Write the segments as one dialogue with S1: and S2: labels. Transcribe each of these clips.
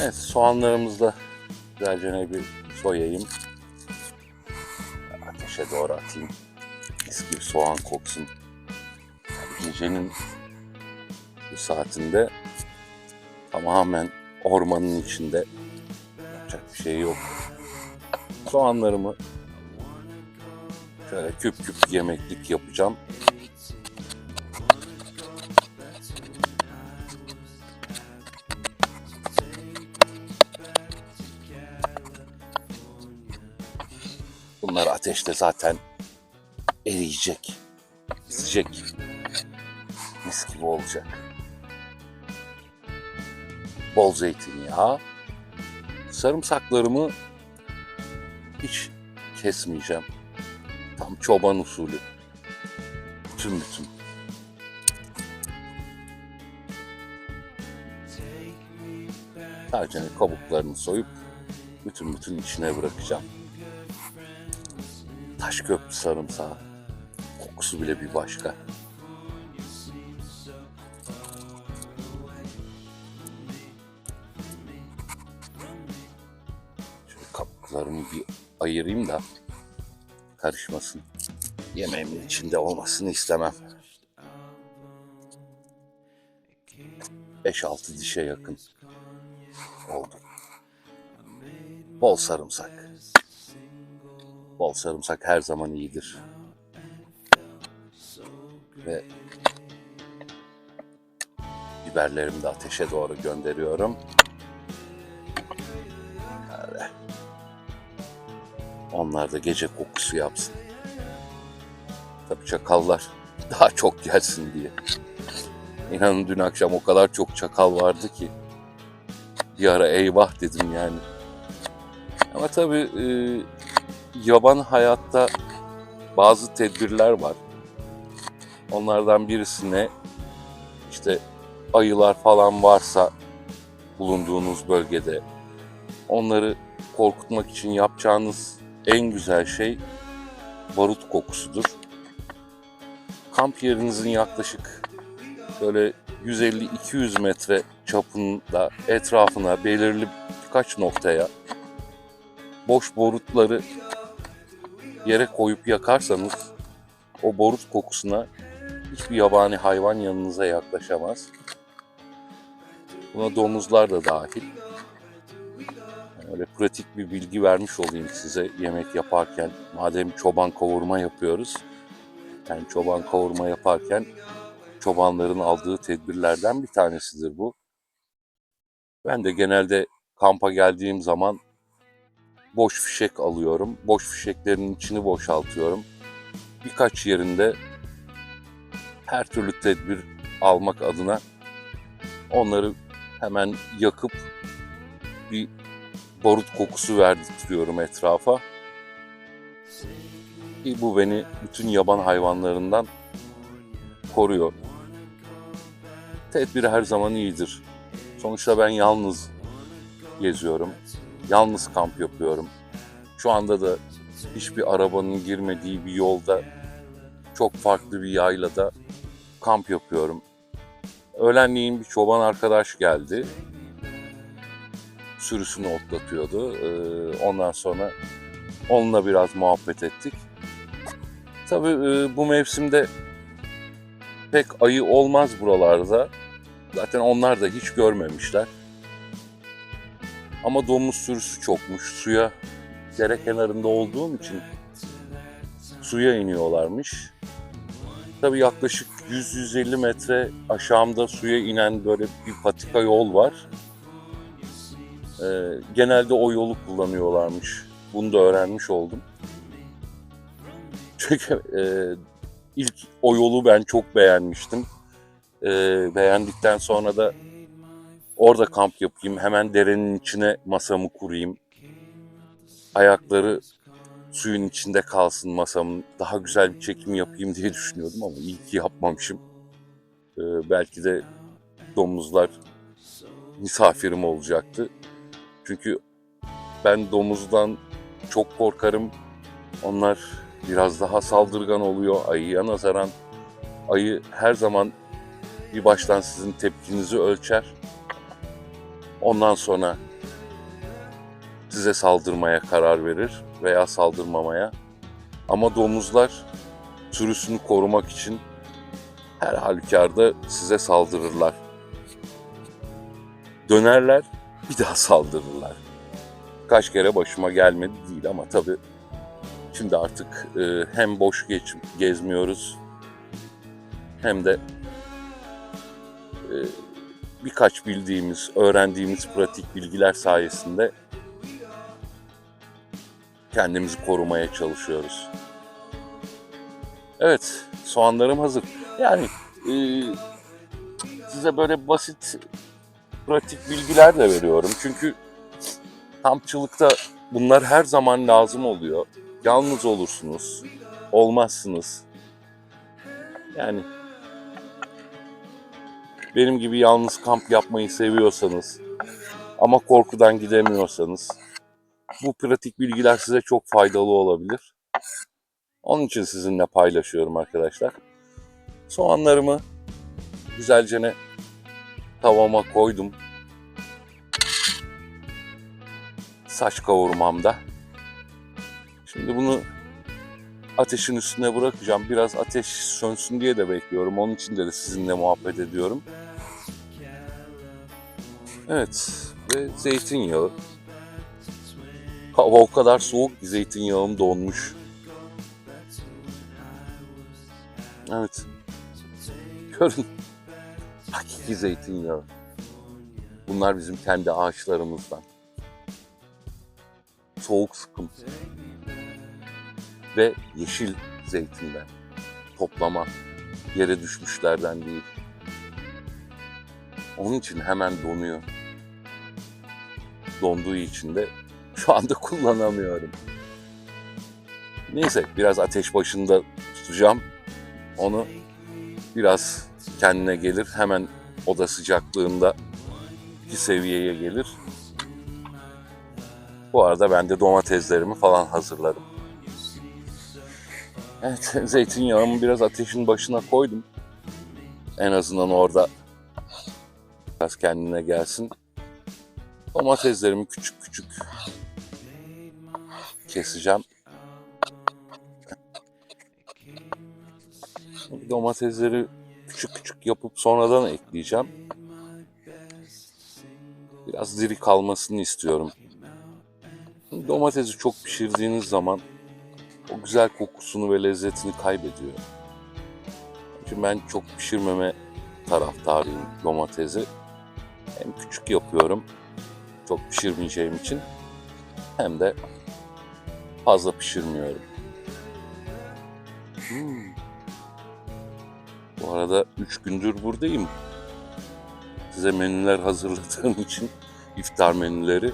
S1: Evet soğanlarımızı da güzelce bir soyayım. Ateşe doğru atayım. Mis gibi soğan koksun. Gecenin bu saatinde tamamen ormanın içinde yapacak bir şey yok. Soğanlarımı şöyle küp küp yemeklik yapacağım. Bunlar ateşte zaten eriyecek, pişecek. Mis gibi olacak. Bol zeytinyağı. Sarımsaklarımı hiç kesmeyeceğim. Tam çoban usulü. Bütün bütün. Sadece kabuklarını soyup bütün bütün içine bırakacağım. Taş köprü sarımsağı. Kokusu bile bir başka. Şöyle kabuklarımı bir ayırayım da karışmasın. Yemeğimin içinde olmasını istemem. 5-6 dişe yakın oldu. Bol sarımsak. Bol sarımsak her zaman iyidir. Ve biberlerimi de ateşe doğru gönderiyorum. Öyle. Onlar da gece kokusu yapsın. Tabii çakallar daha çok gelsin diye. İnanın dün akşam o kadar çok çakal vardı ki bir ara eyvah dedim yani. Ama tabii e, yaban hayatta bazı tedbirler var. Onlardan birisine işte ayılar falan varsa bulunduğunuz bölgede onları korkutmak için yapacağınız en güzel şey barut kokusudur. Kamp yerinizin yaklaşık böyle 150-200 metre çapında etrafına belirli birkaç noktaya boş borutları yere koyup yakarsanız o borut kokusuna hiçbir yabani hayvan yanınıza yaklaşamaz. Buna domuzlar da dahil. Öyle pratik bir bilgi vermiş olayım size yemek yaparken. Madem çoban kavurma yapıyoruz. Yani çoban kavurma yaparken çobanların aldığı tedbirlerden bir tanesidir bu. Ben de genelde kampa geldiğim zaman boş fişek alıyorum. Boş fişeklerin içini boşaltıyorum. Birkaç yerinde her türlü tedbir almak adına onları hemen yakıp bir barut kokusu verdirtiyorum etrafa. Ki bu beni bütün yaban hayvanlarından koruyor. Tedbir her zaman iyidir. Sonuçta ben yalnız geziyorum. Yalnız kamp yapıyorum. Şu anda da hiçbir arabanın girmediği bir yolda çok farklı bir yaylada kamp yapıyorum. Öğlenleyin bir çoban arkadaş geldi. Sürüsünü otlatıyordu. Ee, Ondan sonra onunla biraz muhabbet ettik. Tabii e, bu mevsimde pek ayı olmaz buralarda. Zaten onlar da hiç görmemişler. Ama domuz sürüsü çokmuş. Suya dere kenarında olduğum için suya iniyorlarmış. Tabii yaklaşık 100-150 metre aşağımda suya inen böyle bir patika yol var. Ee, genelde o yolu kullanıyorlarmış. Bunu da öğrenmiş oldum. Çünkü e, ilk o yolu ben çok beğenmiştim. Ee, beğendikten sonra da orada kamp yapayım. Hemen derenin içine masamı kurayım. Ayakları suyun içinde kalsın masamın. Daha güzel bir çekim yapayım diye düşünüyordum ama iyi ki yapmamışım. Ee, belki de domuzlar misafirim olacaktı. Çünkü ben domuzdan çok korkarım. Onlar biraz daha saldırgan oluyor ayıya nazaran. Ayı her zaman bir baştan sizin tepkinizi ölçer. Ondan sonra size saldırmaya karar verir veya saldırmamaya. Ama domuzlar sürüsünü korumak için her halükarda size saldırırlar. Dönerler, bir daha saldırırlar. Kaç kere başıma gelmedi değil ama tabii şimdi artık e, hem boş geç, gezmiyoruz hem de e, birkaç bildiğimiz, öğrendiğimiz pratik bilgiler sayesinde kendimizi korumaya çalışıyoruz. Evet, soğanlarım hazır. Yani e, size böyle basit, pratik bilgiler de veriyorum. Çünkü kampçılıkta bunlar her zaman lazım oluyor. Yalnız olursunuz, olmazsınız. Yani benim gibi yalnız kamp yapmayı seviyorsanız ama korkudan gidemiyorsanız bu pratik bilgiler size çok faydalı olabilir. Onun için sizinle paylaşıyorum arkadaşlar. Soğanlarımı güzelce ne tavama koydum. Saç kavurmamda. Şimdi bunu ateşin üstüne bırakacağım. Biraz ateş sönsün diye de bekliyorum. Onun için de, de sizinle muhabbet ediyorum. Evet ve zeytinyağı. Hava o kadar soğuk ki zeytinyağım donmuş. Evet. Görün. Hakiki zeytinyağı. Bunlar bizim kendi ağaçlarımızdan. Soğuk sıkım. Ve yeşil zeytinden. Toplama. Yere düşmüşlerden değil. Onun için hemen donuyor. Donduğu için de şu anda kullanamıyorum. Neyse biraz ateş başında tutacağım. Onu biraz kendine gelir. Hemen oda sıcaklığında bir seviyeye gelir. Bu arada ben de domateslerimi falan hazırlarım. Evet, zeytinyağımı biraz ateşin başına koydum. En azından orada biraz kendine gelsin. Domateslerimi küçük küçük keseceğim. Domatesleri küçük küçük yapıp sonradan ekleyeceğim. Biraz diri kalmasını istiyorum. Domatesi çok pişirdiğiniz zaman o güzel kokusunu ve lezzetini kaybediyor. Çünkü ben çok pişirmeme taraftarıyım domatesi. Hem küçük yapıyorum, çok pişirmeyeceğim için hem de fazla pişirmiyorum. Hmm. Bu arada 3 gündür buradayım. Size menüler hazırladığım için iftar menüleri.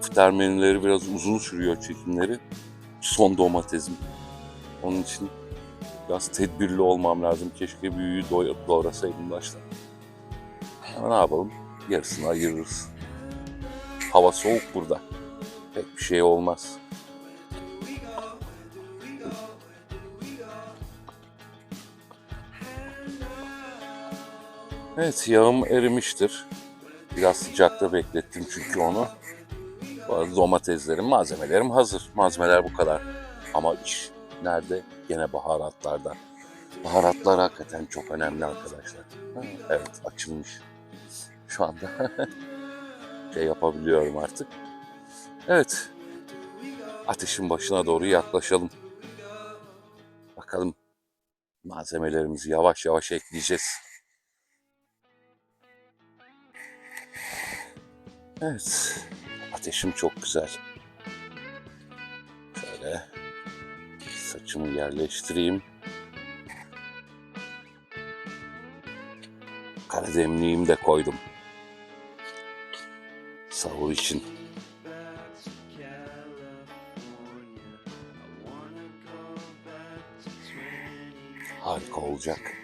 S1: İftar menüleri biraz uzun sürüyor çekimleri. Son domatesim. Onun için biraz tedbirli olmam lazım. Keşke büyüğü doğ- doğrasaydım baştan. Ama ne yapalım? Yarısını ayırırız. Hava soğuk burada. Pek bir şey olmaz. Evet yağım erimiştir. Biraz sıcakta beklettim çünkü onu. Bu arada domateslerim, malzemelerim hazır. Malzemeler bu kadar. Ama iş nerede? Gene baharatlarda. Baharatlar hakikaten çok önemli arkadaşlar. Evet açılmış. Şu anda şey yapabiliyorum artık. Evet. Ateşin başına doğru yaklaşalım. Bakalım malzemelerimizi yavaş yavaş ekleyeceğiz. Evet. Ateşim çok güzel. Şöyle saçımı yerleştireyim. Karademliğimi de koydum. Sahur için. Harika olacak.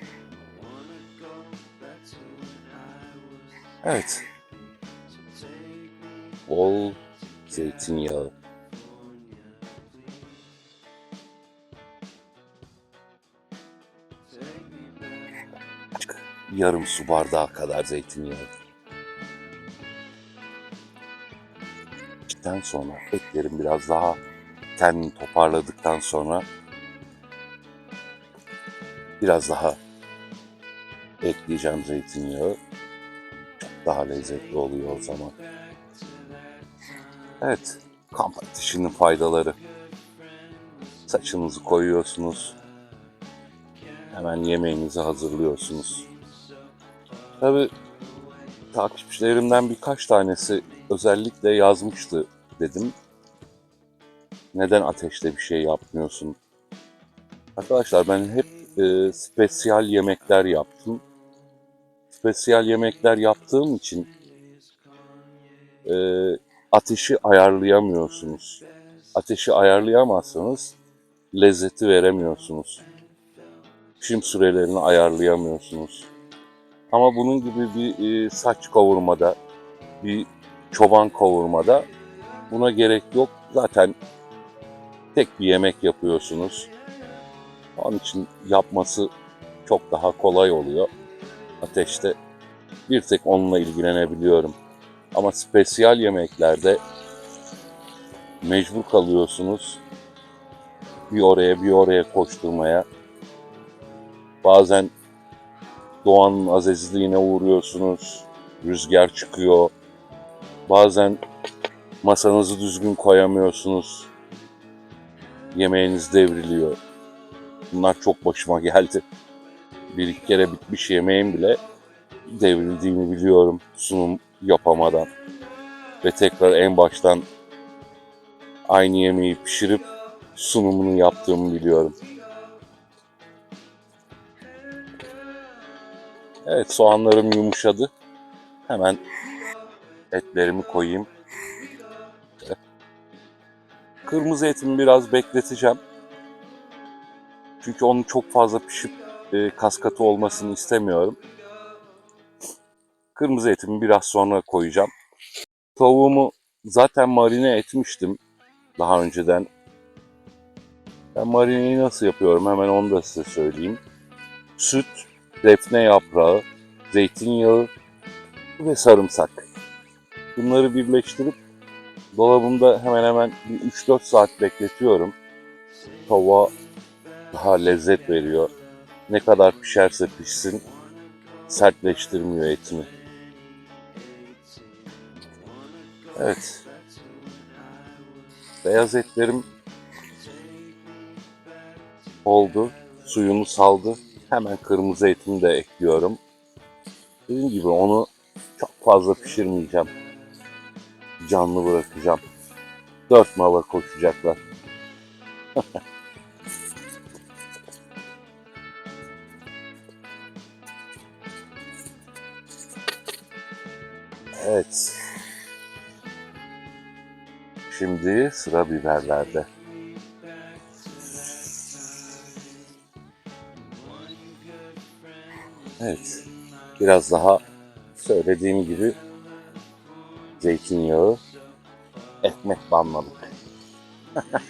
S1: Evet. Bol zeytinyağı. Yarım su bardağı kadar zeytinyağı. Piştikten sonra, etlerin biraz daha kendini toparladıktan sonra biraz daha ekleyeceğim zeytinyağı. Çok daha lezzetli oluyor o zaman. Evet, kamp ateşinin faydaları. Saçınızı koyuyorsunuz. Hemen yemeğinizi hazırlıyorsunuz. Tabii takipçilerimden birkaç tanesi özellikle yazmıştı dedim. Neden ateşte bir şey yapmıyorsun? Arkadaşlar ben hep e, spesiyal yemekler yaptım. Spesiyal yemekler yaptığım için e, ateşi ayarlayamıyorsunuz. Ateşi ayarlayamazsanız lezzeti veremiyorsunuz. Pişim sürelerini ayarlayamıyorsunuz. Ama bunun gibi bir e, saç kavurmada, bir çoban kavurmada buna gerek yok. Zaten tek bir yemek yapıyorsunuz. Onun için yapması çok daha kolay oluyor. Ateşte bir tek onunla ilgilenebiliyorum. Ama spesiyal yemeklerde mecbur kalıyorsunuz. Bir oraya bir oraya koşturmaya. Bazen doğanın azizliğine uğruyorsunuz. Rüzgar çıkıyor. Bazen masanızı düzgün koyamıyorsunuz. Yemeğiniz devriliyor. Bunlar çok başıma geldi. Bir iki kere bitmiş yemeğim bile devrildiğini biliyorum sunum yapamadan. Ve tekrar en baştan aynı yemeği pişirip sunumunu yaptığımı biliyorum. Evet soğanlarım yumuşadı. Hemen etlerimi koyayım. Kırmızı etimi biraz bekleteceğim. Çünkü onun çok fazla pişip e, kaskatı olmasını istemiyorum. Kırmızı etimi biraz sonra koyacağım. Tavuğumu zaten marine etmiştim daha önceden. Ben marineyi nasıl yapıyorum hemen onu da size söyleyeyim. Süt, defne yaprağı, zeytinyağı ve sarımsak. Bunları birleştirip dolabımda hemen hemen bir 3-4 saat bekletiyorum. Tavuğa daha lezzet veriyor. Ne kadar pişerse pişsin sertleştirmiyor etini. Evet. Beyaz etlerim oldu. Suyunu saldı. Hemen kırmızı etimi de ekliyorum. Dediğim gibi onu çok fazla pişirmeyeceğim. Canlı bırakacağım. Dört nala koşacaklar. Evet. Şimdi sıra biberlerde. Evet. Biraz daha söylediğim gibi zeytinyağı, ekmek banladık.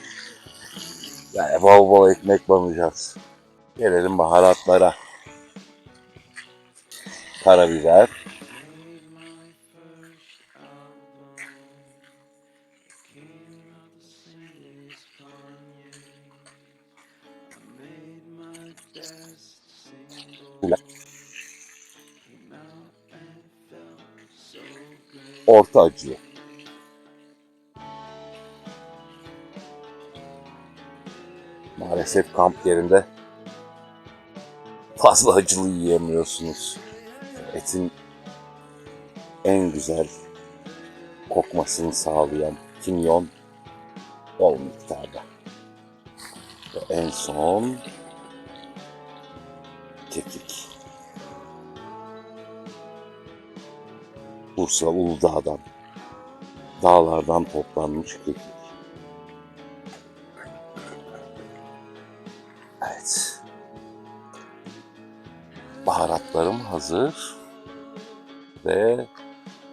S1: yani bol bol ekmek banacağız. Gelelim baharatlara. Karabiber, orta acılı. Maalesef kamp yerinde fazla acılı yiyemiyorsunuz. Etin en güzel kokmasını sağlayan kimyon bol miktarda. Ve en son kekik. Bursa Uludağ'dan, dağlardan toplanmış kekik. Evet. Baharatlarım hazır. Ve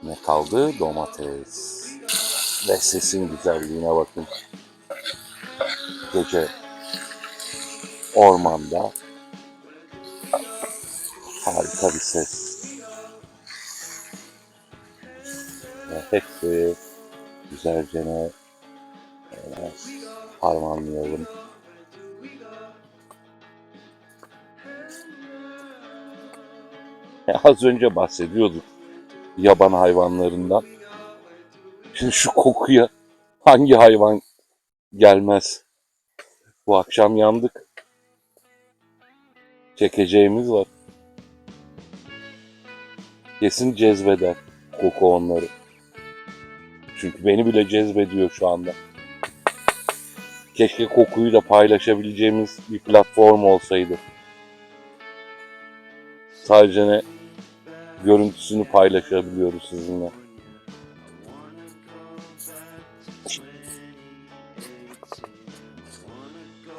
S1: ne kaldı? Domates. Ve sesin güzelliğine bakın. Gece ormanda harika bir ses. Hepsi güzelce evet, harmanlayalım. Ya az önce bahsediyorduk yaban hayvanlarından. Şimdi şu kokuya hangi hayvan gelmez? Bu akşam yandık. Çekeceğimiz var. Kesin cezbeder koku onları. Çünkü beni bile cezbediyor şu anda. Keşke kokuyu da paylaşabileceğimiz bir platform olsaydı. Sadece ne görüntüsünü paylaşabiliyoruz sizinle.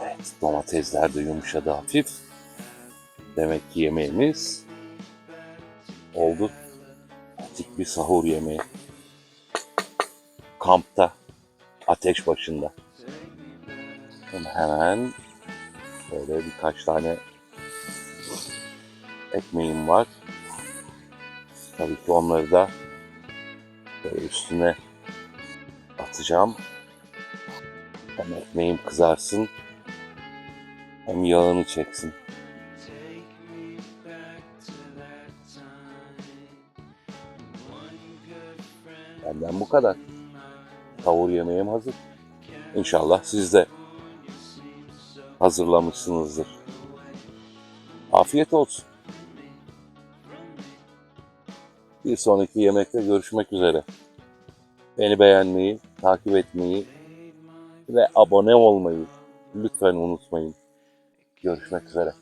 S1: Evet, domatesler de yumuşadı hafif. Demek ki yemeğimiz oldu. Pratik bir sahur yemeği. Kampta, ateş başında. Hemen böyle birkaç tane ekmeğim var. Tabii ki onları da üstüne atacağım. Hem ekmeğim kızarsın hem yağını çeksin. Benden bu kadar. Tavur yemeğim hazır. İnşallah siz de hazırlamışsınızdır. Afiyet olsun. Bir sonraki yemekte görüşmek üzere. Beni beğenmeyi, takip etmeyi ve abone olmayı lütfen unutmayın. Görüşmek üzere.